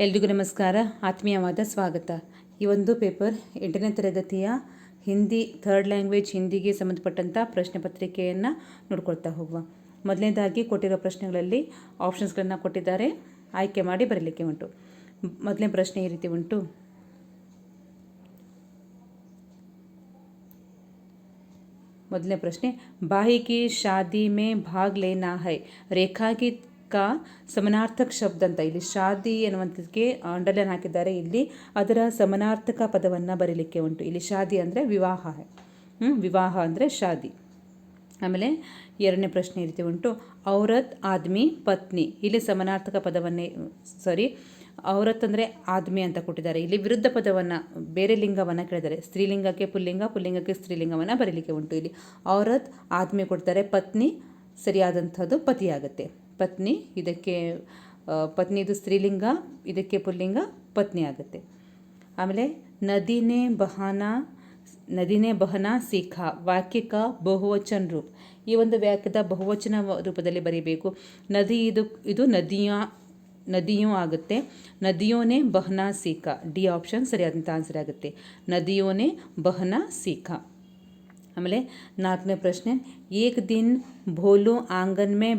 ಎಲ್ರಿಗೂ ನಮಸ್ಕಾರ. ಆತ್ಮೀಯವಾದ ಸ್ವಾಗತ. ಈ ಒಂದು ಪೇಪರ್ ಎಂಟನೇ ತರಗತಿಯ ಹಿಂದಿ, ಥರ್ಡ್ ಲ್ಯಾಂಗ್ವೇಜ್ ಹಿಂದಿಗೆ ಸಂಬಂಧಪಟ್ಟಂಥ ಪ್ರಶ್ನೆ ಪತ್ರಿಕೆಯನ್ನು ನೋಡ್ಕೊಳ್ತಾ ಹೋಗುವ. ಮೊದಲನೇದಾಗಿ ಕೊಟ್ಟಿರೋ ಪ್ರಶ್ನೆಗಳಲ್ಲಿ ಆಪ್ಷನ್ಸ್ಗಳನ್ನು ಕೊಟ್ಟಿದ್ದಾರೆ. ಆಯ್ಕೆ ಮಾಡಿ ಬರಲಿಕ್ಕೆ ಉಂಟು. ಮೊದಲನೇ ಪ್ರಶ್ನೆ ಈ ರೀತಿ ಉಂಟು. ಮೊದಲನೇ ಪ್ರಶ್ನೆ ಬಾಯಿಗೆ ಶಾದಿ ಮೇ ಭಾಗ್ ಲೇನಾ ಹೈ? ರೇಖಾಗಿ ಸಮನಾರ್ಥಕ ಶಬ್ದ ಅಂತ. ಇಲ್ಲಿ ಶಾದಿ ಅನ್ನುವಂಥದ್ದಕ್ಕೆ ಅಂಡರ್ಲೈನ್ ಹಾಕಿದ್ದಾರೆ. ಇಲ್ಲಿ ಅದರ ಸಮನಾರ್ಥಕ ಪದವನ್ನು ಬರೀಲಿಕ್ಕೆ ಉಂಟು. ಇಲ್ಲಿ ಶಾದಿ ಅಂದರೆ ವಿವಾಹ. ವಿವಾಹ ಅಂದರೆ ಶಾದಿ. ಆಮೇಲೆ ಎರಡನೇ ಪ್ರಶ್ನೆ ರೀತಿ ಉಂಟು. ಔರತ್, ಆದ್ಮಿ, ಪತ್ನಿ. ಇಲ್ಲಿ ಸಮನಾರ್ಥಕ ಪದವನ್ನೇ ಸಾರಿ ಔರತ್ ಅಂದರೆ ಆದ್ಮಿ ಅಂತ ಕೊಟ್ಟಿದ್ದಾರೆ. ಇಲ್ಲಿ ವಿರುದ್ಧ ಪದವನ್ನು, ಬೇರೆ ಲಿಂಗವನ್ನು ಕೇಳಿದ್ದಾರೆ. ಸ್ತ್ರೀಲಿಂಗಕ್ಕೆ ಪುಲ್ಲಿಂಗ, ಪುಲ್ಲಿಂಗಕ್ಕೆ ಸ್ತ್ರೀಲಿಂಗವನ್ನು ಬರೀಲಿಕ್ಕೆ ಉಂಟು. ಇಲ್ಲಿ ಔರತ್, ಆದ್ಮಿ ಕೊಡ್ತಾರೆ. ಪತ್ನಿ, ಸರಿಯಾದಂಥದ್ದು ಪತಿಯಾಗುತ್ತೆ. ಪತ್ನಿ, ಇದಕ್ಕೆ ಪತ್ನಿದು ಸ್ತ್ರೀಲಿಂಗ, ಇದಕ್ಕೆ ಪುಲ್ಲಿಂಗ, ಪತ್ನಿ ಆಗುತ್ತೆ. ಆಮೇಲೆ ನದಿನೇ ಬಹನಾ, ನದಿನೇ ಬಹನ ಸಿಖ, ವಾಕ್ಯಕ ಬಹುವಚನ ರೂಪ. ಈ ಒಂದು ವಾಕ್ಯದ ಬಹುವಚನ ರೂಪದಲ್ಲಿ ಬರೀಬೇಕು. ನದಿ ಇದು ಇದು ನದಿಯ, ನದಿಯೂ ಆಗುತ್ತೆ. ನದಿಯೋನೇ ಬಹನ ಸಿಖ. ಡಿ ಆಪ್ಷನ್ ಸರಿಯಾದಂಥ ಆನ್ಸರ್ ಆಗುತ್ತೆ. ನದಿಯೋನೇ ಬಹನ ಸಿಖ. ಆಮೇಲೆ ನಾಲ್ಕನೇ ಪ್ರಶ್ನೆ, ಏಕ್ ದಿನ ಭೋಲು ಆಂಗನ್ ಮೇ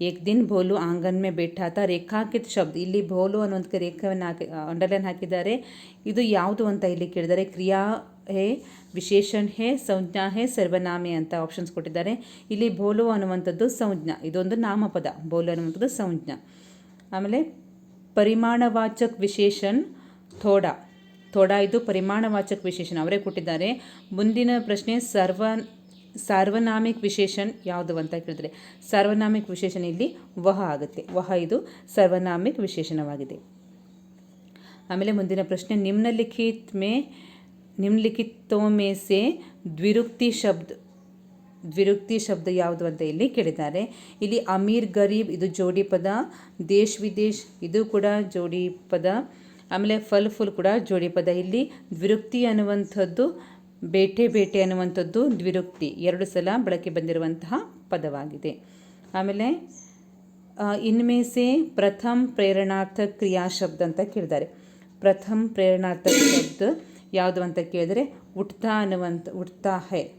ಏಕ್ ದಿನ್ ಭೋಲು ಆಂಗನ್ ಮೇ ಥಾ ರೇಖಾಂಕಿತ ಶಬ್ದ. ಇಲ್ಲಿ ಭೋಲು ಅನ್ನೋದಕ್ಕೆ ರೇಖವನ್ನು ಹಾಕಿ ಅಂಡರ್ಲೈನ್ ಹಾಕಿದ್ದಾರೆ. ಇದು ಯಾವುದು ಅಂತ ಇಲ್ಲಿ ಕೇಳಿದರೆ ಕ್ರಿಯಾ ಹೇ, ವಿಶೇಷಣ ಹೇ, ಸಂಜ್ಞಾ ಹೇ, ಸರ್ವನಾಮೆ ಅಂತ ಆಪ್ಷನ್ಸ್ ಕೊಟ್ಟಿದ್ದಾರೆ. ಇಲ್ಲಿ ಭೋಲು ಅನ್ನುವಂಥದ್ದು ಸಂಜ್ಞ. ಇದೊಂದು ನಾಮಪದ. ಭೋಲು ಅನ್ನುವಂಥದ್ದು ಸಂಜ್ಞ. ಆಮೇಲೆ ಪರಿಮಾಣವಾಚಕ್ ವಿಶೇಷಣ್ ಥೋಡ. ಥೋಡಾ ಇದು ಪರಿಮಾಣವಾಚಕ ವಿಶೇಷಣ ಅವರೇ ಕೊಟ್ಟಿದ್ದಾರೆ. ಮುಂದಿನ ಪ್ರಶ್ನೆ ಸರ್ವ ಸಾರ್ವನಾಮಿಕ್ ವಿಶೇಷಣ ಯಾವುದು ಅಂತ ಕೇಳಿದ್ರೆ ಸಾರ್ವನಾಮಿಕ್ ವಿಶೇಷಣ ಇಲ್ಲಿ ವಹ ಆಗುತ್ತೆ. ವಹ ಇದು ಸರ್ವನಾಮಿಕ್ ವಿಶೇಷಣವಾಗಿದೆ ಆಮೇಲೆ ಮುಂದಿನ ಪ್ರಶ್ನೆ, ನಿಮ್ನಲಿಖಿತ್ ಮೇ ನಿಮ್ನಲಿಖಿತೋ ಮೇ ಸೆ ದ್ವಿರುಕ್ತಿ ಶಬ್ದ ದ್ವಿರುಕ್ತಿ ಶಬ್ದ ಯಾವುದು ಅಂತ ಇಲ್ಲಿ ಕೇಳಿದ್ದಾರೆ. ಇಲ್ಲಿ ಅಮೀರ್ ಗರೀಬ್, ಇದು ಜೋಡಿ ಪದ. ದೇಶ್ ವಿದೇಶ್, ಇದು ಕೂಡ ಜೋಡಿ ಪದ. ಆಮೇಲೆ ಫಲ್ ಫುಲ್ ಕೂಡ ಜೋಡಿ ಪದ. ಇಲ್ಲಿ ದ್ವಿರುಕ್ತಿ ಅನ್ನುವಂಥದ್ದು ಬೇಟೆ ಬೇಟೆ ಅನ್ನುವಂಥದ್ದು ದ್ವಿರುಕ್ತಿ, ಎರಡು ಸಲ ಬಳಕೆ ಬಂದಿರುವಂತಹ ಪದವಾಗಿದೆ. ಆಮೇಲೆ ಇನ್ಮೇಸೆ ಪ್ರಥಮ ಪ್ರೇರಣಾರ್ಥ ಪ್ರಥಮ್ ಪ್ರೇರಣಾರ್ಥಕ ಕ್ರಿಯಾ ಶಬ್ದ ಅಂತ ಕೇಳಿದ್ದಾರೆ ಪ್ರಥಮ ಪ್ರೇರಣಾರ್ಥಕ ಶಬ್ದ ಯಾವುದು ಅಂತ ಕೇಳಿದರೆ, ಉಠ್ತಾ ಅನ್ನುವಂಥ, ಉಠ್ತಾ ಹೇ,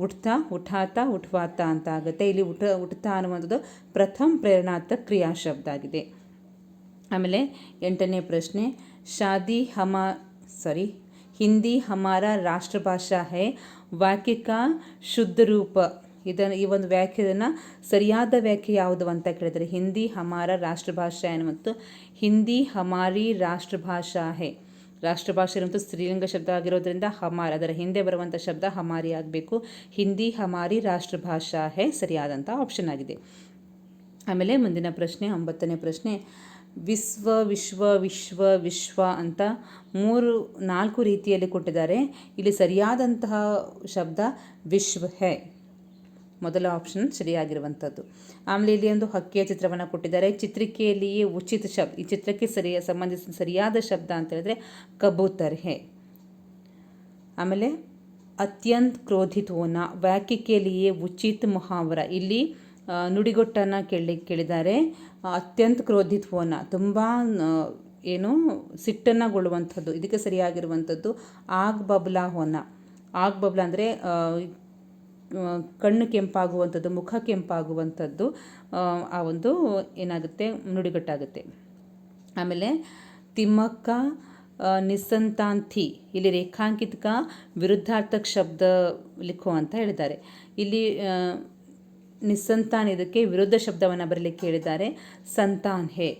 ಉಠ್ತಾ, ಉಠಾತ, ಉಠ್ವಾತ ಅಂತ ಆಗುತ್ತೆ. ಇಲ್ಲಿ ಉಠ, ಉಠ್ತಾ ಅನ್ನುವಂಥದ್ದು ಪ್ರಥಮ ಪ್ರೇರಣಾರ್ಥ ಕ್ರಿಯಾ ಶಬ್ದ ಆಗಿದೆ. ಆಮೇಲೆ ಎಂಟನೇ ಪ್ರಶ್ನೆ, ಶಾದಿ ಹಮ ಸಾರಿ ಹಿಂದಿ ಹಮಾರ ರಾಷ್ಟ್ರಭಾಷಾ ಹೈ ವಾಕ್ಯ ಕಾ ಶುದ್ಧ ರೂಪ. ಇದನ್ನು, ಈ ಒಂದು ವ್ಯಾಖ್ಯೆಯನ್ನು ಸರಿಯಾದ ವ್ಯಾಖ್ಯೆ ಯಾವುದು ಅಂತ ಕೇಳಿದರೆ, ಹಿಂದಿ ಹಮಾರ ರಾಷ್ಟ್ರಭಾಷಾ ಮತ್ತು ಹಿಂದಿ ಹಮಾರಿ ರಾಷ್ಟ್ರಭಾಷಾ ಹೇ. ರಾಷ್ಟ್ರಭಾಷೆ ಅನ್ನೋದು ಸ್ತ್ರೀಲಿಂಗ ಶಬ್ದ ಆಗಿರೋದ್ರಿಂದ ಹಮಾರ್, ಅದರ ಹಿಂದೆ ಬರುವಂಥ ಶಬ್ದ ಹಮಾರಿ ಆಗಬೇಕು. ಹಿಂದಿ ಹಮಾರಿ ರಾಷ್ಟ್ರಭಾಷಾ ಹೇ, ಸರಿಯಾದಂಥ ಆಪ್ಷನ್ ಆಗಿದೆ. ಆಮೇಲೆ ಮುಂದಿನ ಪ್ರಶ್ನೆ, ಒಂಬತ್ತನೇ ಪ್ರಶ್ನೆ. ವಿಶ್ವ ವಿಶ್ವ ವಿಶ್ವ ವಿಶ್ವ ಅಂತ ಮೂರು, ನಾಲ್ಕು ರೀತಿಯಲ್ಲಿ ಕೊಟ್ಟಿದ್ದಾರೆ. ಇಲ್ಲಿ ಸರಿಯಾದಂತಹ ಶಬ್ದ ವಿಶ್ವ ಹೆ. ಮೊದಲ ಆಪ್ಷನ್ ಸರಿಯಾಗಿರುವಂಥದ್ದು. ಆಮೇಲೆ ಇಲ್ಲಿ ಒಂದು ಹಕ್ಕಿಯ ಚಿತ್ರವನ್ನು ಕೊಟ್ಟಿದ್ದಾರೆ. ಚಿತ್ರಿಕೆಯಲ್ಲಿಯೇ ಉಚಿತ ಶಬ್ದ ಈ ಚಿತ್ರಕ್ಕೆ ಸರಿಯ, ಸಂಬಂಧಿಸಿದ ಸರಿಯಾದ ಶಬ್ದ ಅಂತ ಹೇಳಿದ್ರೆ ಕಬೂತರ್ ಹೆ. ಆಮೇಲೆ ಅತ್ಯಂತ ಕ್ರೋಧಿತ ಹೋನ ಉಚಿತ್ ಮುಹಾವರ. ಇಲ್ಲಿ ನುಡಿಗೊಟ್ಟನ್ನು ಕೇಳಿ ಕೇಳಿದ್ದಾರೆ. ಅತ್ಯಂತ ಕ್ರೋಧಿತ್ವನ ತುಂಬ ಏನು ಸಿಟ್ಟನ್ನುಗೊಳ್ಳುವಂಥದ್ದು ಇದಕ್ಕೆ ಸರಿಯಾಗಿರುವಂಥದ್ದು ಆಗ್ ಬಬ್ಲಾ ಹೋನ ಆಗ್ ಬಬ್ಲಾ ಅಂದರೆ ಕಣ್ಣು ಕೆಂಪಾಗುವಂಥದ್ದು ಮುಖ ಕೆಂಪಾಗುವಂಥದ್ದು ಆ, ಒಂದು ಏನಾಗುತ್ತೆ ನುಡಿಗಟ್ಟಾಗುತ್ತೆ. ಆಮೇಲೆ ತಿಮ್ಮಕ್ಕ ನಿಸ್ಸಂತಾಂತಿ ಇಲ್ಲಿ ರೇಖಾಂಕಿತಕ ವಿರುದ್ಧಾರ್ಥಕ ಶಬ್ದ ಲಿಖೋ ಅಂತ ಹೇಳಿದ್ದಾರೆ. ಇಲ್ಲಿ ನಿಸ್ಸಂತಾನ್ ಇದಕ್ಕೆ ವಿರುದ್ಧ ಶಬ್ದವನ್ನು ಬರಲಿಕ್ಕೆ ಹೇಳಿದ್ದಾರೆ. ಸಂತಾನ್ ಹೇ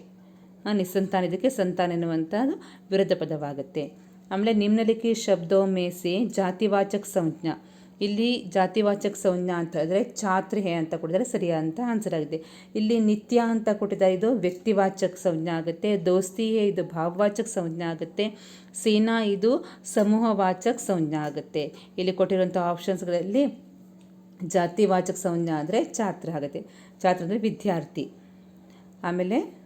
ನಿಸ್ಸಂತಾನ್ ಇದಕ್ಕೆ ಸಂತಾನ್ ಎನ್ನುವಂಥದ್ದು ವಿರುದ್ಧ ಪದವಾಗುತ್ತೆ. ಆಮೇಲೆ ನಿಮ್ನಲಿಖಿ ಶಬ್ದೋ ಮೇಸೆ ಜಾತಿವಾಚಕ ಸಂಜ್ಞ. ಇಲ್ಲಿ ಜಾತಿವಾಚಕ ಸಂಜ್ಞ ಅಂತ ಅಂದರೆ ಛಾತ್ರ ಹೇ ಅಂತ ಕೊಟ್ಟಿದ್ದಾರೆ. ಅಂತ ಆನ್ಸರ್ ಆಗಿದೆ. ಇಲ್ಲಿ ನಿತ್ಯ ಅಂತ ಕೊಟ್ಟಿದ್ದಾರೆ. ಇದು ವ್ಯಕ್ತಿವಾಚಕ ಸಂಜ್ಞಾ ಆಗುತ್ತೆ. ದೋಸ್ತಿ ಹೇ, ಇದು ಭಾವವಾಚಕ ಸಂಜ್ಞಾ ಆಗುತ್ತೆ. ಸೇನಾ, ಇದು ಸಮೂಹವಾಚಕ ಸಂಜ್ಞಾ ಆಗುತ್ತೆ. ಇಲ್ಲಿ ಕೊಟ್ಟಿರುವಂಥ ಆಪ್ಷನ್ಸ್ಗಳಲ್ಲಿ ಜಾತಿವಾಚಕ ಸಂಜ್ಞಾ ಅಂದರೆ ಛಾತ್ರ ಆಗುತ್ತೆ. ಛಾತ್ರ ಅಂದರೆ ವಿದ್ಯಾರ್ಥಿ. ಆಮೇಲೆ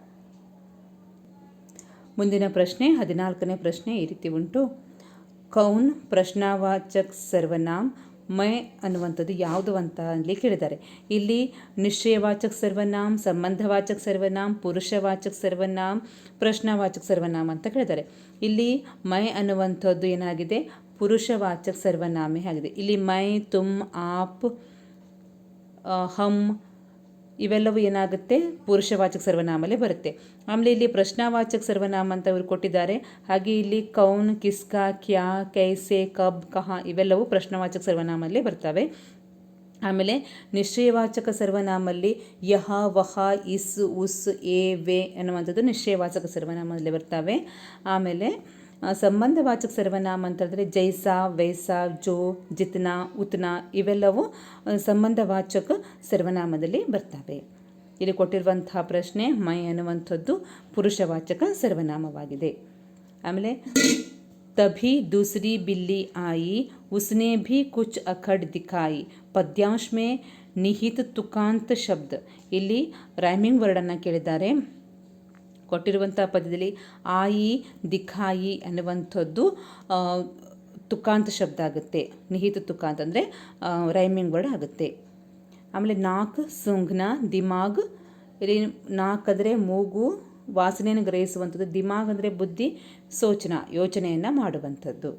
ಮುಂದಿನ ಪ್ರಶ್ನೆ, ಹದಿನಾಲ್ಕನೇ ಪ್ರಶ್ನೆ ಈ ರೀತಿ ಉಂಟು. ಕೌನ್ ಪ್ರಶ್ನಾವಾಚಕ್ ಸರ್ವನಾಮ್ ಮೈ ಅನ್ನುವಂಥದ್ದು ಯಾವುದು ಅಂತ ಅಲ್ಲಿ ಕೇಳಿದ್ದಾರೆ. ಇಲ್ಲಿ ನಿಶ್ಚಯವಾಚಕ ಸರ್ವನಾಮ್, ಸಂಬಂಧವಾಚಕ ಸರ್ವನಾಮ್, ಪುರುಷವಾಚಕ ಸರ್ವನಾಮ್, ಪ್ರಶ್ನವಾಚಕ ಸರ್ವನಾಮ್ ಅಂತ ಕೇಳಿದ್ದಾರೆ. ಇಲ್ಲಿ ಮೈ ಅನ್ನುವಂಥದ್ದು ಏನಾಗಿದೆ? ಪುರುಷವಾಚಕ ಸರ್ವನಾಮೆ ಆಗಿದೆ. ಇಲ್ಲಿ ಮೈ, ತುಮ್, ಆಪ್ ಹಮ್ ಇವೆಲ್ಲವೂ ಏನಾಗುತ್ತೆ? ಪುರುಷವಾಚಕ ಸರ್ವನಾಮಲ್ಲೇ ಬರುತ್ತೆ. ಆಮೇಲೆ ಇಲ್ಲಿ ಪ್ರಶ್ನಾವಾಚಕ ಸರ್ವನಾಮ ಅಂತ ಇವರು ಕೊಟ್ಟಿದ್ದಾರೆ. ಹಾಗೆ ಇಲ್ಲಿ ಕೌನ್, ಕಿಸ್ಕಾ, ಕ್ಯಾ, ಕೈಸೆ, ಕಬ್, ಕಹ ಇವೆಲ್ಲವೂ ಪ್ರಶ್ನವಾಚಕ ಸರ್ವನಾಮಲ್ಲೇ ಬರ್ತವೆ. ಆಮೇಲೆ ನಿಶ್ಚಯವಾಚಕ ಸರ್ವನಾಮಲ್ಲಿ ಯಹ, ವಹ, ಇಸ್, ಉಸ್ ಎ ವೆ ಅನ್ನುವಂಥದ್ದು ನಿಶ್ಚಯವಾಚಕ ಸರ್ವನಾಮದಲ್ಲಿ ಬರ್ತವೆ. ಆಮೇಲೆ ಸಂಬಂಧವಾಚಕ ಸರ್ವನಾಮ ಅಂತ ಹೇಳಿದ್ರೆ ಜೈಸಾ ವೈಸಾ ಜೋ ಜಿತ್ನಾ ಉತ್ನಾ ಇವೆಲ್ಲವೂ ಆ, ಸಂಬಂಧವಾಚಕ ಸರ್ವನಾಮದಲ್ಲಿ ಬರ್ತವೆ ಇಲ್ಲಿ ಕೊಟ್ಟಿರುವಂತಹ ಪ್ರಶ್ನೆ ಮೈ ಅನ್ನುವಂಥದ್ದು ಪುರುಷವಾಚಕ ಸರ್ವನಾಮವಾಗಿದೆ ಆಮೇಲೆ तभी दूसरी बिल्ली आई उसने भी कुछ अखड़ दिखाई ಪದ್ಯಾಂಶ ಮೇ ನಿಹಿತ ತುಕಾಂತ ಶಬ್ದ ಇಲ್ಲಿ ರೈಮಿಂಗ್ ವರ್ಡನ್ನು ಕೇಳಿದ್ದಾರೆ ಕೊಟ್ಟಿರುವಂಥ ಪದ್ಯದಲ್ಲಿ ಆಯಿ, ದಿಖಾಯಿ ಅನ್ನುವಂಥದ್ದು ತುಕಾಂತ ಶಬ್ದ ಆಗುತ್ತೆ. ನಿಹಿತ ತುಕಾಂತ ಅಂದರೆ ರೈಮಿಂಗ್ ವರ್ಡ್ ಆಗುತ್ತೆ. ಆಮೇಲೆ ನಾಲ್ಕು ಸುಂಘ್ನ, ದಿಮಾಗ್. ಇಲ್ಲಿ ನಾಲ್ಕಂದರೆ ಮೂಗು, ವಾಸನೆಯನ್ನು ಗ್ರಹಿಸುವಂಥದ್ದು. ದಿಮಾಗ್ ಅಂದರೆ ಬುದ್ಧಿ, ಸೋಚನ, ಯೋಚನೆಯನ್ನು ಮಾಡುವಂಥದ್ದು.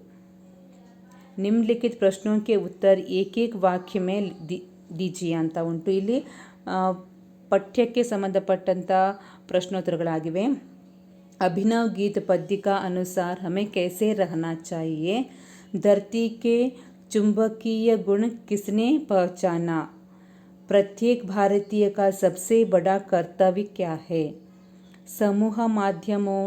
ನಿಮ್ಲಿಖಿತ ಪ್ರಶ್ನೋಕೆ ಉತ್ತರ ಏಕೇಕ ವಾಕ್ಯ ಮೇಲೆ ದಿ ದಿಜಿ ಅಂತ ಉಂಟು. ಇಲ್ಲಿ ಪಠ್ಯಕ್ಕೆ ಸಂಬಂಧಪಟ್ಟಂಥ ಪ್ರಶ್ನೋತ್ತರಗಳಾಗಿವೆ अभिनव गीत पद्य का अनुसार हमें कैसे रहना चाहिए धरती के चुंबकीय गुण किसने पहचाना प्रत्येक भारतीय का सबसे बड़ा कर्तव्य क्या है समूह माध्यमों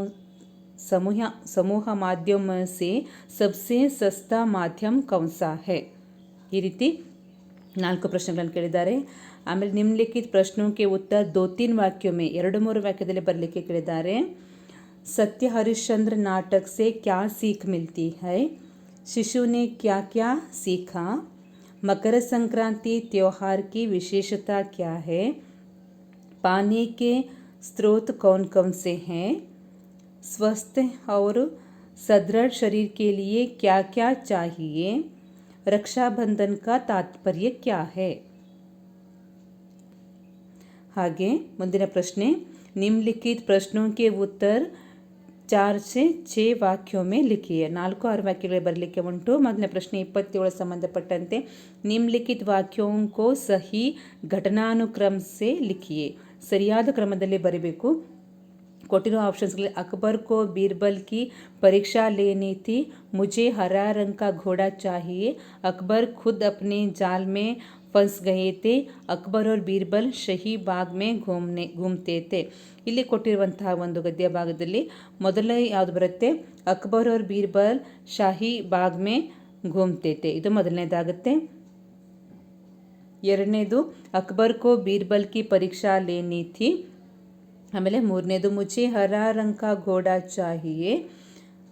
समूह समूह माध्यम से सबसे सस्ता माध्यम कौन सा है ಈ ರೀತಿ ನಾಲ್ಕು ಪ್ರಶ್ನೆಗಳನ್ನು ಕೇಳಿದ್ದಾರೆ ಆಮೇಲೆ ನಿಮ್ನಲಿಖಿತ ಪ್ರಶ್ನೋं के उत्तर दो तीन वाक्यों में ಎರಡು ಮೂರು ವಾಕ್ಯದಲ್ಲಿ ಬರಲಿಕ್ಕೆ ಕೇಳಿದ್ದಾರೆ सत्य हरिश्चंद्र नाटक से क्या सीख मिलती है शिशु ने क्या क्या सीखा मकर संक्रांति त्योहार की विशेषता क्या है पानी के स्रोत कौन कौन से हैं स्वस्थ और सदृढ़ शरीर के लिए क्या क्या चाहिए रक्षाबंधन का तात्पर्य क्या है ಹಾಗೆ ಮುಂದಿನ ಪ್ರಶ್ನೆ ನಿಮ್ನಲಿಖಿತ ಪ್ರಶ್ನों के उत्तर ಚಾರ್ ಸೆ ಛೇ ವಾಕ್ಯೋ ಮೇ ಲಿಖಿಯೆ ನಾಲ್ಕು ಆರು ವಾಕ್ಯಗಳು ಬರಲಿಕ್ಕೆ ಉಂಟು ಮೊದಲನೇ ಪ್ರಶ್ನೆ ಇಪ್ಪತ್ತೇಳು ಸಂಬಂಧಪಟ್ಟಂತೆ ನಿಮ್ನಲಿಖಿತ ವಾಕ್ಯೋಂ ಕೋ ಸಹಿ ಘಟನಾನುಕ್ರಮ ಸೆ ಲಿಖಿಯೆ ಸರಿಯಾದ ಕ್ರಮದಲ್ಲಿ ಬರೀಬೇಕು ಕೊಟ್ಟಿರೋ ಆಪ್ಷನ್ಸ್ಗಳಲ್ಲಿ ಅಕ್ಬರ್ ಕೋ ಬೀರ್ಬಲ್ ಕಿ ಪರೀಕ್ಷಾ ಲೇನಿ ಥಿ ಮುಜೆ ಹರಾ ರಂಗ್ ಕಾ ಘೋಡಾ ಚಾಹಿಯೇ ಅಕ್ಬರ್ ಖುದ್ ಅಪ್ನೆ ಜಾಲ್ ಮೇ ಫನ್ಸ್ ಗಯೇತೆ ಅಕ್ಬರ್ ಅವ್ರ ಬೀರ್ಬಲ್ ಶಹಿ ಬಾಗ್ ಮೇ ಘೋಮ್ನೆ ಘೂಮ್ತೇತೆ ಇಲ್ಲಿ ಕೊಟ್ಟಿರುವಂತಹ ಒಂದು ಗದ್ಯ ಭಾಗದಲ್ಲಿ ಮೊದಲೇ ಯಾವುದು ಬರುತ್ತೆ? ಅಕ್ಬರ್ ಅವ್ರ ಬೀರ್ಬಲ್ ಶಾಹಿ ಬಾಗ್ ಮೇ ಘೂಮ್ತೇತೆ ಇದು ಮೊದಲನೇದಾಗುತ್ತೆ. ಎರಡನೇದು ಅಕ್ಬರ್ ಕೋ ಬೀರ್ಬಲ್ ಕಿ ಪರೀಕ್ಷಾ ಲೇನಿ ಥಿ ಆಮೇಲೆ ಮೂರನೇದು ಮುಚ್ಚಿ ಹರಾ ರಂಕ ಕಾ ಘೋಡಾ ಚಾಹಿಯೆ.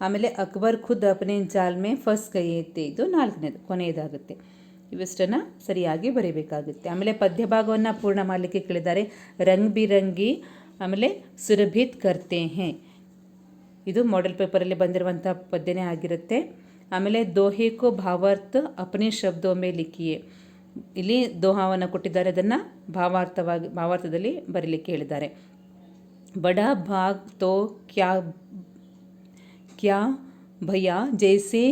ಆಮೇಲೆ ಅಕ್ಬರ್ ಖುದ್ ಅಪನೆ ಜಾಲ್ಮೆ ಫಸ್ಟ್ ಫಸ್ ಗಯೇ ತೆ ಇದು ನಾಲ್ಕನೇದು, ಕೊನೆಯದಾಗುತ್ತೆ. ಇವಿಷ್ಟನ್ನು ಸರಿಯಾಗಿ ಬರೀಬೇಕಾಗುತ್ತೆ. ಆಮೇಲೆ ಪದ್ಯಭಾಗವನ್ನು ಪೂರ್ಣ ಮಾಡಲಿಕ್ಕೆ ಕೇಳಿದ್ದಾರೆ. ರಂಗ್ ಬಿರಂಗಿ, ಆಮೇಲೆ ಸುರಭಿತ್ ಕರ್ತೆ ಹೇ. ಇದು ಮಾಡೆಲ್ ಪೇಪರಲ್ಲಿ ಬಂದಿರುವಂಥ ಪದ್ಯನೇ ಆಗಿರುತ್ತೆ. ಆಮೇಲೆ ದೋಹೆ ಕೋ ಭಾವಾರ್ಥ ಅಪನೇ ಶಬ್ದೋ ಲಿಖಿಯೇ ಲಿಖಿಯೆ. ಇಲ್ಲಿ ದೋಹಾವನ್ನು ಕೊಟ್ಟಿದ್ದಾರೆ. ಅದನ್ನು ಭಾವಾರ್ಥವಾಗಿ, ಭಾವಾರ್ಥದಲ್ಲಿ ಬರೀಲಿಕ್ಕೆ ಹೇಳಿದ್ದಾರೆ. बड़ा भाग तो क्या क्या भैया जैसे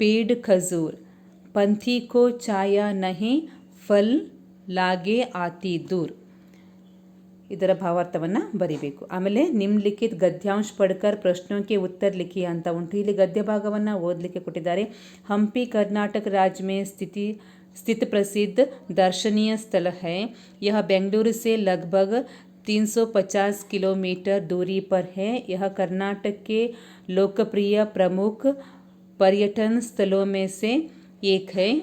पेड़ खजूर पंथी को छाया नहीं फल लागे आती दूर ಇದರ ಭಾವಾರ್ಥವನ್ನು ಬರಿಬೇಕು ಆಮೇಲೆ ನಿಮ್ನಲಿಖಿತ ಗದ್ಯಾಂಶ ಪಡ್ಕರ್ ಪ್ರಶ್ನೋं ಉತ್ತರ ಲಿಖಿ ಅಂತ ಉಂಟು ಇಲ್ಲಿ ಗದ್ಯ ಭಾಗವನ್ನು ಓದಲಿಕ್ಕೆ ಕೊಟ್ಟಿದ್ದಾರೆ ಹಂಪಿ ಕರ್ನಾಟಕ राज्य में स्थिति स्थित प्रसिद्ध दर्शनीय स्थल है यह बेंगलुरु से लगभग 350 किलोमीटर दूरी पर है। यह कर्नाटक के लोकप्रिय प्रमुख पर्यटन स्थलों में से एक है।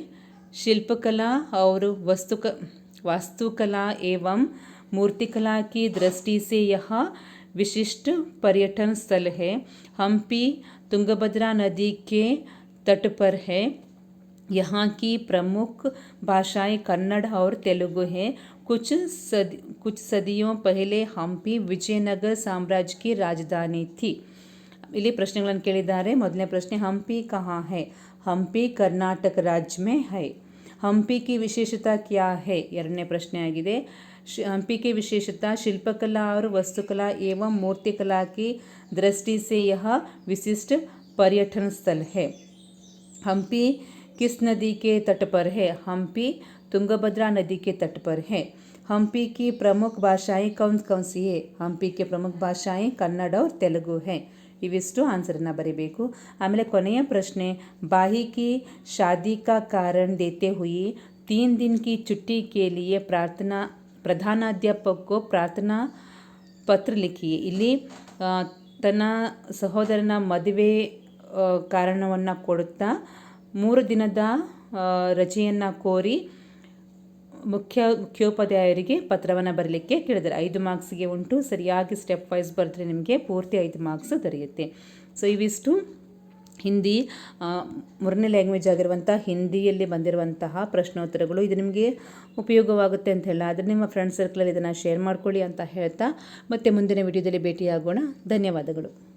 शिल्पकला और वस्तुक, वास्तुकला एवं मूर्तिकला की दृष्टि से यह विशिष्ट पर्यटन स्थल है। हम्पी, तुंगभद्रा नदी के तट पर है। यहाँ की प्रमुख भाषाएं कन्नड़ और तेलुगु हैं कुछ सद कुछ सदियों पहले हम्पी विजयनगर साम्राज्य की राजधानी थी ಇಲ್ಲಿ ಪ್ರಶ್ನೆಗಳನ್ನು ಕೇಳಿದ್ದಾರೆ ಮೊದಲನೇ ಪ್ರಶ್ನೆ ಹಂಪಿ ಕಹಾ ಹೈ ಹಂಪಿ ಕರ್ನಾಟಕ ರಾಜ್ಯ ಮೇ ಹೈ ಹಂಪಿ ಕಿ ವಿಶೇಷತಾ ಕ್ಯಾ ಹೇ ಎರಡನೇ ಪ್ರಶ್ನೆ ಆಗಿದೆ ಶಿ- हम्पी की विशेषता शिल्पकला और वस्तुकला एवं मूर्तिकला की दृष्टि से यह विशिष्ट पर्यटन स्थल है हम्पी किस नदी के तट पर है हम्पी तुंगभद्रा नदी के तट पर है हम्पी की प्रमुख भाषाएं कौन कौन सी है हम्पी की प्रमुख भाषाएं कन्नड़ और तेलुगु है ಇವಿಷ್ಟು ಆನ್ಸರನ್ನು ಬರೀಬೇಕು ಆಮೇಲೆ ಕೊನೆಯ ಪ್ರಶ್ನೆ ಬಾಹಿ ಕಿ ಶಾದಿ ಕಾ ಕಾರಣ ದೇತೆ ಹುಯಿ ತೀನ್ ದಿನ್ ಕಿ छुट्टी के लिए प्रार्थना ಪ್ರಧಾನಾಧ್ಯಾಪಕ को ಪ್ರಾರ್ಥನಾ ಪತ್ರ ಲಿಖಿ ಇಲ್ಲಿ ಆ, ತನ್ನ ಸಹೋದರನ ಮದುವೆ ಕಾರಣವನ್ನು ಕೊಡುತ್ತಾ ಮೂರು ದಿನದ ರಜೆಯನ್ನು ಕೋರಿ ಮುಖ್ಯ, ಮುಖ್ಯೋಪಾಧ್ಯಾಯರಿಗೆ ಪತ್ರವನ್ನು ಬರಲಿಕ್ಕೆ ಕೇಳಿದರೆ ಐದು ಮಾರ್ಕ್ಸ್ಗೆ ಉಂಟು, ಸರಿಯಾಗಿ ಸ್ಟೆಪ್ ವೈಸ್ ಬರೆದ್ರೆ ನಿಮಗೆ ಪೂರ್ತಿ ಐದು ಮಾರ್ಕ್ಸ್ ದೊರೆಯುತ್ತೆ. ಸೊ ಇವಿಷ್ಟು. ಹಿಂದಿ ಮೂರನೇ ಲ್ಯಾಂಗ್ವೇಜ್ ಆಗಿರುವಂಥ ಹಿಂದಿಯಲ್ಲಿ ಬಂದಿರುವಂತಹ ಪ್ರಶ್ನೋತ್ತರಗಳು. ಇದು ನಿಮಗೆ ಉಪಯೋಗವಾಗುತ್ತೆ ಅಂತ ಹೇಳ ಆದರೆ ನಿಮ್ಮ ಫ್ರೆಂಡ್ ಸರ್ಕಲಲ್ಲಿ ಇದನ್ನು ಶೇರ್ ಮಾಡ್ಕೊಳ್ಳಿ ಅಂತ ಹೇಳ್ತಾ ಮತ್ತೆ ಮುಂದಿನ ವಿಡಿಯೋದಲ್ಲಿ ಭೇಟಿಯಾಗೋಣ. ಧನ್ಯವಾದಗಳು.